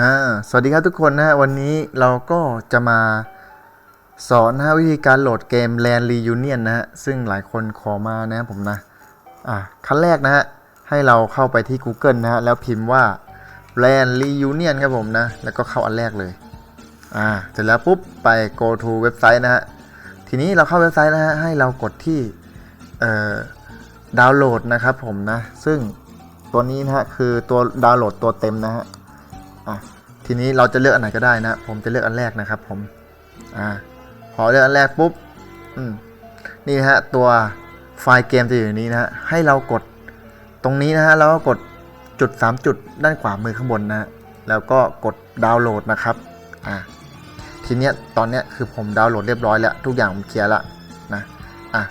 อ่าสวัสดีครับทุกคนนะฮะวันนี้เราก็จะมาสอนนะวิธีการโหลดเกม Land Reunion นะฮะซึ่งหลายคนขอมานะผมนะอ่าขั้นแรกนะฮะให้เราเข้าไปที่ Google นะฮะแล้วพิมพ์ว่า Land Reunion ครับผมนะแล้วก็เข้าอันแรกเลยอ่าเสร็จแล้วปุ๊บไป go to เว็บไซต์นะฮะทีนี้เราเข้าเว็บไซต์นะฮะให้เรากดที่เอ่อดาวน์โหลดนะครับผมนะซึ่งตัวนี้นะฮะคือตัวดาวน์โหลดตัวเต็มนะฮะ อะทีนี้เราจะเลือกอันไหนก็ได้นะ ผมจะเลือกอันแรกนะครับ ผมอ่าพอเลือกอันแรกปุ๊บอืมนี่ฮะตัวไฟล์เกมจะอยู่นี้นะฮะให้เรากดตรงนี้นะฮะแล้วก็กดจุด 3 จุดด้านขวามือข้างบนนะฮะแล้วก็กดดาวน์โหลดนะครับอ่าทีเนี้ยตอนเนี้ยคือผมดาวน์โหลดเรียบร้อยแล้วทุกอย่างผมเคลียร์ละนะอะ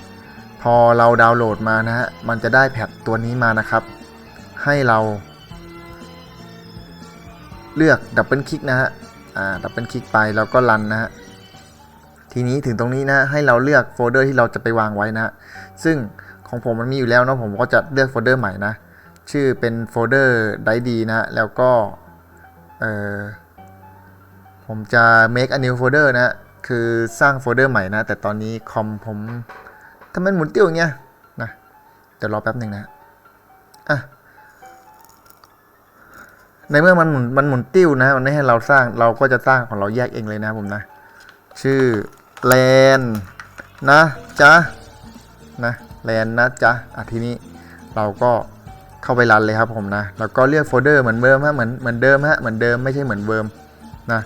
พอเราดาวน์โหลดมานะฮะมันจะได้แพทตัวนี้มานะครับ ให้เรา เลือกดับเบิลคลิกนะฮะอ่าดับเบิลคลิกไปแล้วก็รันนะฮะทีนี้ถึงตรงนี้นะให้เราเลือกโฟลเดอร์ที่เราจะไปวางไว้นะซึ่งของผมมันมีอยู่แล้วเนาะผมก็จะเลือกโฟลเดอร์ใหม่นะชื่อเป็นโฟลเดอร์ไดดีนะแล้วก็เออผมจะ make a new folder นะคือสร้างโฟลเดอร์ใหม่นะ แต่ตอนนี้คอมผมทำไมหมุนติ้วอย่างเงี้ยนะเดี๋ยวรอแป๊บหนึ่งนะอะ ในเมื่อมันหมุนมันหมุนติ้วนะมันไม่ให้เราสร้างเราก็จะสร้างของเราแยกเองเลยนะผมนะ ชื่อแลนนะจ๊ะนะแลนนะจ๊ะอะทีนี้เราก็เข้าไปรันเลยครับผมนะแล้วก็เลือกโฟลเดอร์เหมือนเดิมฮะเหมือนเหมือนเดิมฮะเหมือนเดิมไม่ใช่เหมือนเวิร์มนะ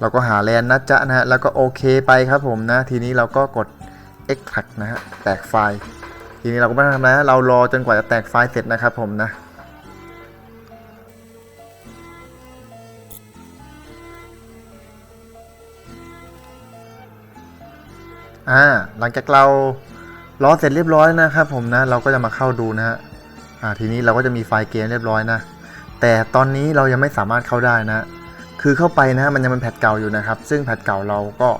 เราก็หาแลนนะจ๊ะนะฮะแล้วก็โอเคไปครับผมนะ ทีนี้เราก็กด extract นะฮะแตกไฟล์ ทีนี้เราก็ไม่ทำอะไรนะเรารอจนกว่าจะแตกไฟล์เสร็จนะครับผมนะ อ่าหลังจากเราล้อเสร็จเรียบร้อยนะครับผมนะเราก็จะมาเข้าดูนะฮะอ่าทีนี้เราก็จะมีไฟล์เกมเรียบร้อยนะ แต่ตอนนี้เรายังไม่สามารถเข้าได้นะ คือเข้าไปนะมันยังเป็นแพทเก่าอยู่นะครับ ซึ่งแพทเก่าเราก็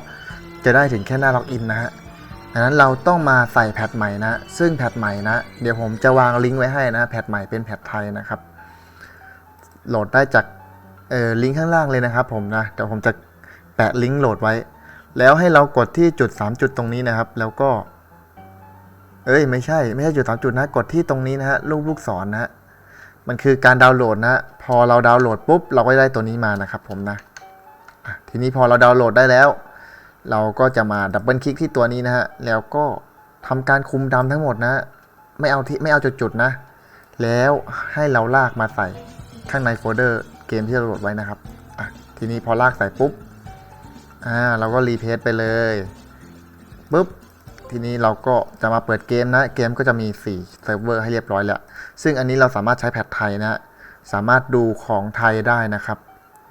จะได้ถึงแค่หน้าล็อกอินนะฮะดังนั้นเราต้องมาใส่แพทใหม่นะ ซึ่งแพทใหม่นะ เดี๋ยวผมจะวางลิงก์ไว้ให้นะแพทใหม่เป็นแพทไทยนะครับ โหลดได้จากเอ่อลิงก์ข้างล่างเลยนะครับผมนะเดี๋ยวผมจะแปะลิงก์โหลดไว้ แล้วให้เรากดที่จุด 3 จุดตรงนี้นะครับ แล้วก็ เอ้ย ไม่ใช่ ไม่ใช่จุด 3 จุดนะ กดที่ตรงนี้นะฮะลูกลูกศรนะฮะมันคือการดาวน์โหลดนะ พอเราดาวน์โหลดปุ๊บ เราก็ได้ตัวนี้มานะครับ ผมนะทีนี้พอเราดาวน์โหลดได้แล้ว เราก็จะมาดับเบิลคลิกที่ตัวนี้นะฮะ แล้วก็ทำการคุมดำทั้งหมดนะ ไม่เอาที่ไม่เอาจุดๆนะ แล้วให้เราลากมาใส่ข้างในโฟลเดอร์เกมที่เราโหลดไว้นะครับ อะ ทีนี้พอลากใส่ปุ๊บ อ่าเราก็รีเพสไปเลยปุ๊บทีนี้เราก็จะมาเปิดเกมนะ เกมก็จะมี4เซิร์ฟเวอร์ให้เรียบร้อยแล้ว ซึ่งอันนี้เราสามารถใช้แพทไทยนะสามารถดูของไทยได้นะครับ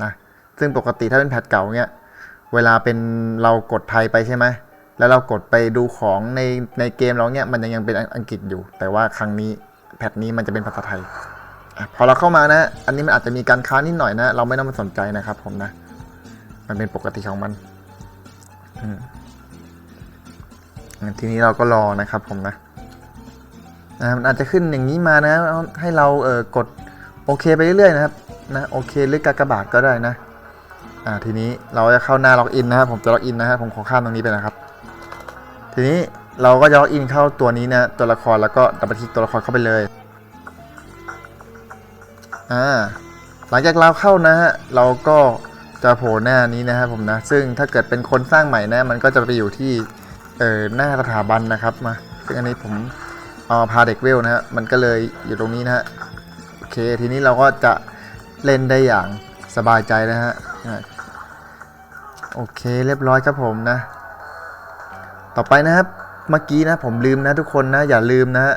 นะซึ่งปกติถ้าเป็นแพทเก่าเนี่ยเวลาเป็นเรากดไทยไปใช่ไหมแล้วเรากดไปดูของในในเกมเราเนี่ยมันยังยังเป็นอังกฤษอยู่ แต่ว่าครั้งนี้แพทนี้มันจะเป็นภาษาไทยอพอเราเข้ามานะ อันนี้มันอาจจะมีการค้านนิดหน่อยนะ เราไม่ต้องมาสนใจนะครับผมนะ มันเป็นปกติของมันอืมทีนี้เราก็รอนะครับผมนะมันอาจจะขึ้นอย่างนี้มานะ ให้เราเออกดโอเคไปเรื่อยๆนะครับนะโอเคหรือกากบาทก็ได้นะอ่าทีนี้เราจะเข้าหน้าล็อกอินนะครับผมจะล็อกอินนะครับผมขอข้ามตรงนี้ไปนะครับ ทีนี้เราก็จะล็อกอินเข้าตัวนี้นะตัวละครแล้วก็ดับเบิลคลิกตัวละครเข้าไปเลยอ่าหลังจากเราเข้านะฮะเราก็ จะโผล่หน้านี้นะครับผมนะ ซึ่งถ้าเกิดเป็นคนสร้างใหม่นะ มันก็จะไปอยู่ที่เอ่อหน้าสถาบันนะครับมาซึ่งอันนี้ผมเอาพาเด็กเวลนะฮะมันก็เลยอยู่ตรงนี้นะฮะโอเคทีนี้เราก็จะเล่นได้อย่างสบายใจนะฮะโอเคเรียบร้อยครับผมนะ ต่อไปนะครับเมื่อกี้นะผมลืมนะทุกคนนะอย่าลืมนะฮะ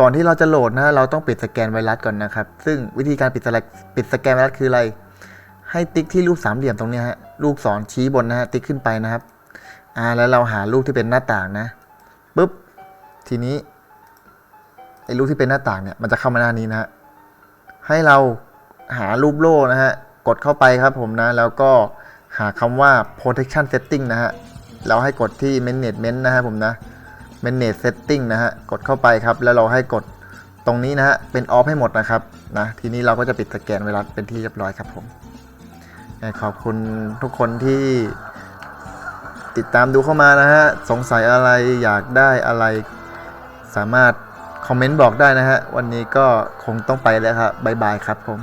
ก่อนที่เราจะโหลดนะเราต้องปิดสแกนไวรัสก่อนนะครับ ซึ่งวิธีการปิดสแกนปิดสแกนไวรัสคืออะไร ให้ติ๊กที่รูปสามเหลี่ยมตรงนี้ฮะลูกศรชี้บนนะฮะติ๊กขึ้นไปนะครับอ่าแล้วเราหารูปที่เป็นหน้าต่างนะปุ๊บทีนี้ไอ้รูปที่เป็นหน้าต่างเนี่ยมันจะเข้ามาหน้านี้นะฮะให้เราหารูปโล่นะฮะกดเข้าไปครับผมนะ แล้วก็หาคำว่า protection setting นะฮะเราให้กดที่ management นะฮะผมนะ manage setting นะฮะกดเข้าไปครับ แล้วเราให้กดตรงนี้นะฮะเป็น off ให้หมดนะครับนะทีนี้เราก็จะปิดสแกนไวรัสเป็นที่เรียบร้อยครับผม ขอบคุณทุกคนที่ติดตามดูเข้ามานะฮะ สงสัยอะไรอยากได้อะไร สามารถคอมเมนต์บอกได้นะฮะ วันนี้ก็คงต้องไปแล้วครับบ๊ายบายครับผม